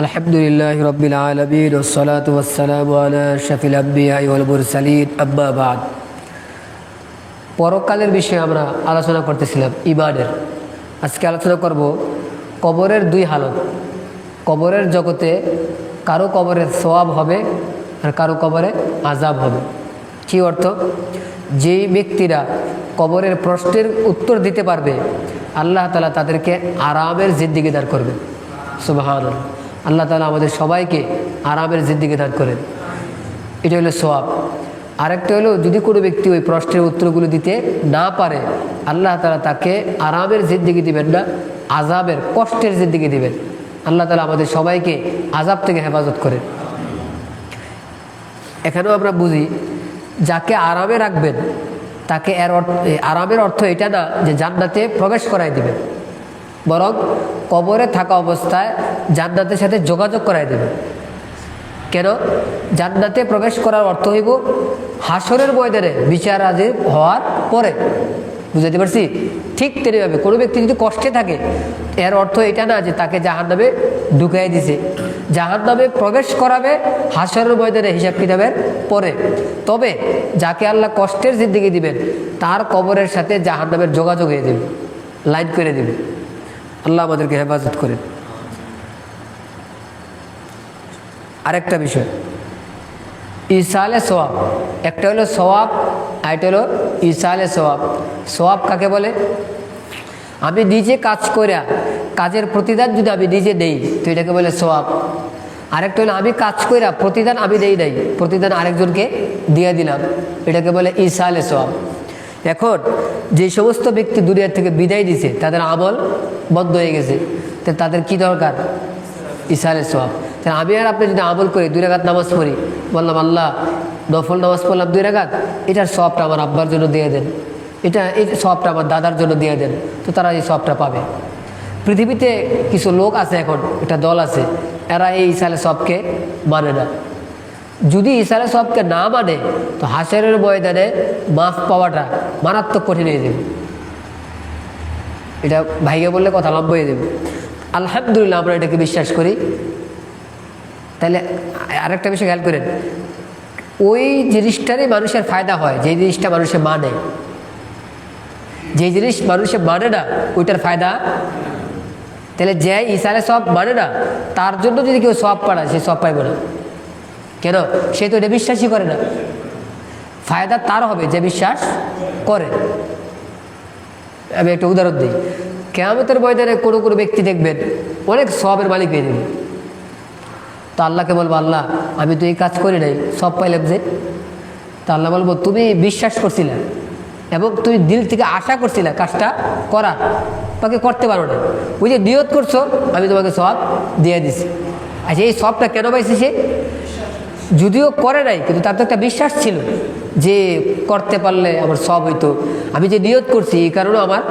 আলহামদুলিল্লাহ রবিল আলমিন ওসলাত ওসালাম শফিল আব্বিআলবরসালিন আব্বাবাদ পরকালের বিষয়ে আমরা আলোচনা করতেছিলাম, ইবাদের। আজকে আলোচনা করব কবরের দুই হালত। কবরের জগতে কারও কবরে সোয়াব হবে আর কারও কবরে আজাব হবে। কি অর্থ? যেই ব্যক্তিরা কবরের প্রশ্নের উত্তর দিতে পারবে, আল্লাহ তালা তাদেরকে আরামের জিন্দিগি দাঁড় করবে। সুবাহ আল্লাহ তালা আমাদের সবাইকে আরামের জিদ্দিগি দান করেন। এটা হলো সোয়াব আরেকটা হলো, যদি কোনো ব্যক্তি ওই প্রশ্নের উত্তরগুলো দিতে না পারে, আল্লাহ তালা তাকে আরামের জিদ্দিগি দিবেন না আজাবের কষ্টের জিদ্দিগি দিবেন। আল্লাহ তালা আমাদের সবাইকে আজাব থেকে হেফাজত করেন। এখানেও আমরা বুঝি, যাকে আরামে রাখবেন, তাকে এর অর্থ, আরামের অর্থ এটা না যে জান্নাতে প্রবেশ করাই দিবেন। বরং কবরে থাকা অবস্থায় জান্নাতের সাথে যোগাযোগ করাই দেবে। কেন? জান্নাতে প্রবেশ করার অর্থ হইব হাসরের ময়দানে বিচার আজে হওয়ার পরে। বুঝতে পারছি? ঠিক তেমনিভাবে কোনো ব্যক্তি যদি কষ্টে থাকে, এর অর্থ এটা না যে তাকে জাহান নামে ঢুকাই দিছে। জাহান নামে প্রবেশ করাবে হাসরের ময়দানে হিসাব কিতাবের পরে। তবে যাকে আল্লাহ কষ্টের জিন্দিগি দিবেন, তার কবরের সাথে জাহান নামের যোগাযোগ হয়ে দেবে লাইন করে দেবে। আল্লাহ আমাদেরকে হেফাজত করেন। আরেকটা বিষয়। ইসালে সোয়াব একটা হলো সোয়াব আরেকটা হলো ইসালে সোয়াব সোয়াব কাকে বলে? আমি নিজে কাজ করিয়া কাজের প্রতিদান যদি আমি নিজে দেই, তো এটাকে বলে সোয়াব আরেকটা হলো আমি কাজ করিয়া প্রতিদান আমি দেই নাই, প্রতিদান আরেকজনকে দিয়ে দিলাম। এটাকে বলে ইসালে সোয়াব এখন যে সমস্ত ব্যক্তি দুনিয়ার থেকে বিদায় দিছে তাদের আমল বন্ধ হয়ে গেছে। তো তাদের কি দরকার? ইসালে সব তাহলে আমি আর আপনি যদি আমল করি, দুই রাগাত নামাজ পড়ি, বললাম, আল্লাহ, নফল নামাজ পড়লাম দুই রাগাত এটার সবটা আমার আব্বার জন্য দিয়ে দেন। এটা, এই সবটা আমার দাদার জন্য দিয়ে দেন। তো তারা এই সবটা পাবে। পৃথিবীতে কিছু লোক আছে এখন, একটা দল আছে, এরা এই ইসালে সবকে মানে না। যদি ইসালে সবকে না মানে তো হাসেরের ময়দানে মাফ পাওয়াটা মারাত্মক কঠিন হয়ে যাবে। এটা ভাইকে বললে কথা লম্ব হয়ে যাবে। আলহামদুলিল্লাহ আমরা এটাকে বিশ্বাস করি। তাহলে আরেকটা বিষয় খেয়াল করেন, ওই জিনিসটারই মানুষের ফায়দা হয় যে জিনিসটা মানুষে মানে। যে জিনিস মানুষে মানে না, ওইটার ফায়দা। তাহলে যে ইসারে সব মানে না, তার জন্য যদি কেউ সব পাড়ায়, সে সব পাইব না। কেন? সে তো এটা বিশ্বাসই করে না। ফায়দা তার হবে যে বিশ্বাস করে। আমি একটা উদাহরণ দিই। কেয়ামতের ময়দানে কোনো কোনো ব্যক্তি দেখবেন, অনেক সবের মালিক হয়ে যাবে। তো আল্লাহকে বলব, আল্লাহ, আমি তো এই কাজ করি নাই, সব পাইলাম যে। তো আল্লাহ বলব, তুমি বিশ্বাস করছিলে এবং তুমি দিল থেকে আশা করছিলে কাজটা করা। তাকে করতে পারো না ওই যে নিয়ত করছ, আমি তোমাকে সব দিয়ে দিছি। আচ্ছা এই সবটা কেন পাইছি সে? যদিও করে নাই, কিন্তু তার তো একটা বিশ্বাস ছিল যে করতে পারলে আমার সব হইতো। আমি যে নিয়ত করছি, এই কারণে আমার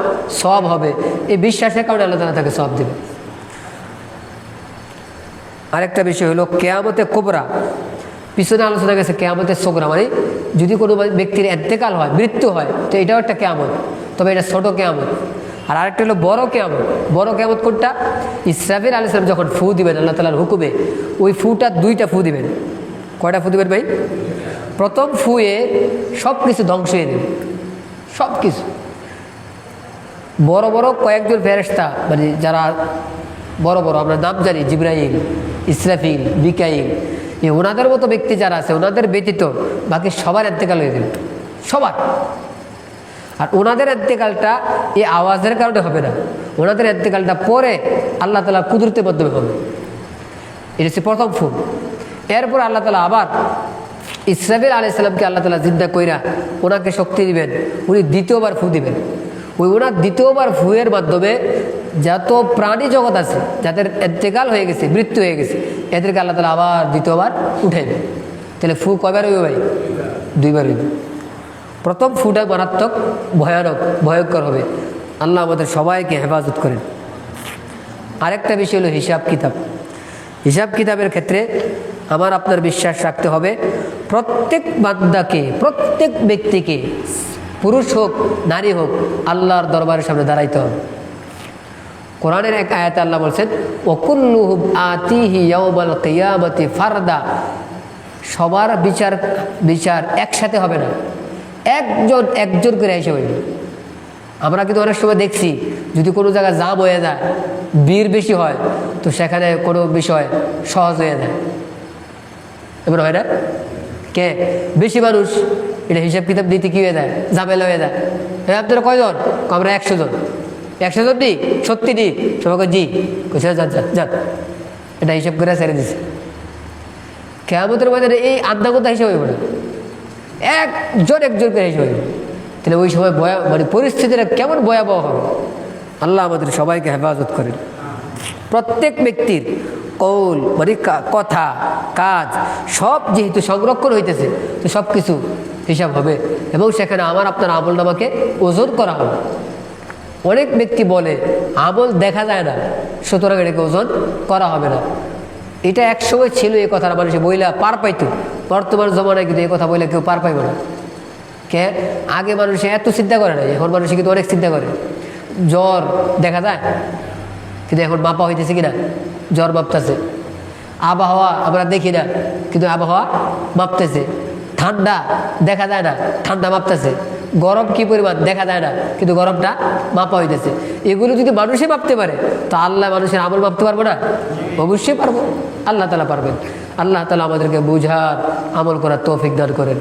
সব হবে। এই বিশ্বাসের কারণে আল্লাহ তালা তাকে সব দেবে। আরেকটা বিষয় হলো কেয়ামতে কোবরা। পিছনে আলোচনা গেছে কেয়ামতের সোগরা মানে যদি কোনো ব্যক্তির এতেকাল হয়, মৃত্যু হয়, তো এটাও একটা কেয়ামত, তবে এটা ছোট কেয়ামত। আর আরেকটা হলো বড় কেয়ামত। বড় কেয়ামত কোনটা? ইসরাফির আল যখন ফু দিবেন, আল্লাহ তালার হুকুমে, ওই ফুটা দুইটা ফু দিবেন। কয়টা ফু দিবেন ভাই? প্রথম ফুয়ে সব কিছু ধ্বংস হয়ে দেবে সব কিছু বড় বড় কয়েকজন ফেরেস্তা মানে যারা বড় বড়, আমরা নাম জানি জিব্রাহিম ইসরাফিল বিকাইল এই ওনাদের মতো ব্যক্তি যারা আছে, ওনাদের ব্যতীত বাকি সবার এতেকাল হয়ে যাবে। সবার। আর ওনাদের এতেকালটা এই আওয়াজের কারণে হবে না। ওনাদের এতেকালটা পরে আল্লাহ তালা কুদরতের মাধ্যমে হবে। এটা হচ্ছে প্রথম ফুল এরপর আল্লাহ তালা আবার ইসরাফিল আলি সাল্লামকে আল্লাহ তালা জিন্দা কইরা ওনাকে শক্তি দিবেন। উনি দ্বিতীয়বার ফু দিবেন। ওই ওনার দ্বিতীয়বার ফুয়ের মাধ্যমে যত প্রাণী জগৎ আছে, যাদের এতেকাল হয়ে গেছে, মৃত্যু হয়ে গেছে, এদেরকে আল্লাহ তালা আবার দ্বিতীয়বার উঠাইবে তাহলে ফু কয়বার হইবে ভাই? দুইবার হইবে। প্রথম ফুটা মারাত্মক, ভয়ানক, ভয়ঙ্কর হবে। আল্লাহ আমাদের সবাইকে হেফাজত করেন। আরেকটা বিষয় হলো হিসাব কিতাব। হিসাব কিতাবের ক্ষেত্রে আমার আপনার বিশ্বাস রাখতে হবে। প্রত্যেক বান্দাকে, প্রত্যেক ব্যক্তিকে, পুরুষ হোক, নারী হোক, আল্লাহর দরবারের সামনে দাঁড়াইতে হবে। কোরআনের এক আয়াতে আল্লাহ বলছেন, ওকুল্লুহুম আতিহি কিয়ামতি ফারদা। সবার বিচার বিচার একসাথে হবে না। একজন একজন করে হিসেবে হইবে আমরা কিন্তু অনেক সময় দেখছি, যদি কোনো জায়গায় জাম হয়ে যায় বীর বেশি হয়, তো সেখানে কোনো বিষয় সহজ হয়ে যায়। এমন হয় না? কে? বেশি মানুষ। এটা হিসাব কিতাব দিতে কি হয়ে যায়? ঝামেলা হয়ে যায়। হ্যাঁ আপনারা কয়জন? কয়, আমরা একশো জন। একশো জন নি? সত্যি নি? সবাইকে জি। কইছে যান যান এটা হিসাব করে ছেড়ে দিছে। কেয়ামতের মধ্যে এই কথা হিসাব হইব না। একজন একজন করে হিসাব হইব। তাহলে ওই সময় ভয়া মানে পরিস্থিতিটা কেমন ভয়াবহ হবে? আল্লাহ আমাদের সবাইকে হেফাজত করেন। প্রত্যেক ব্যক্তির কৌল কা- কথা, কাজ, সব যেহেতু সংরক্ষণ হইতেছে, তো সব কিছু হিসাব হবে। এবং সেখানে আমার, আপনার আমল নামাকে ওজন করা হবে। অনেক ব্যক্তি বলে, আমল দেখা যায় না, সুতরাং এটাকে ওজন করা হবে না। এটা এক সময় ছিল এই কথাটা মানুষে বইলা পার পাইতো। বর্তমান জমানায় কিন্তু এই কথা বইলে কেউ পার পাইবে না। কে? আগে মানুষে এত চিন্তা করে না এখন মানুষে কিন্তু অনেক চিন্তা করে। জ্বর দেখা যায়, কিন্তু এখন মাপা হইতেছে কিনা? জ্বর মাপতেছে আবহাওয়া আমরা দেখি না, কিন্তু আবহাওয়া মাপতেছে ঠান্ডা দেখা যায় না, ঠান্ডা মাপতেছে গরম কি পরিমাণ দেখা যায় না, কিন্তু গরমটা মাপা হইতেছে। এগুলো যদি মানুষই মাপতে পারে, তো আল্লাহ মানুষের আমল মাপতে পারব না? অবশ্যই পারব। আল্লাহ তালা পারবেন। আল্লাহ তালা আমাদেরকে বুঝার, আমল করার তৌফিক দান করেন।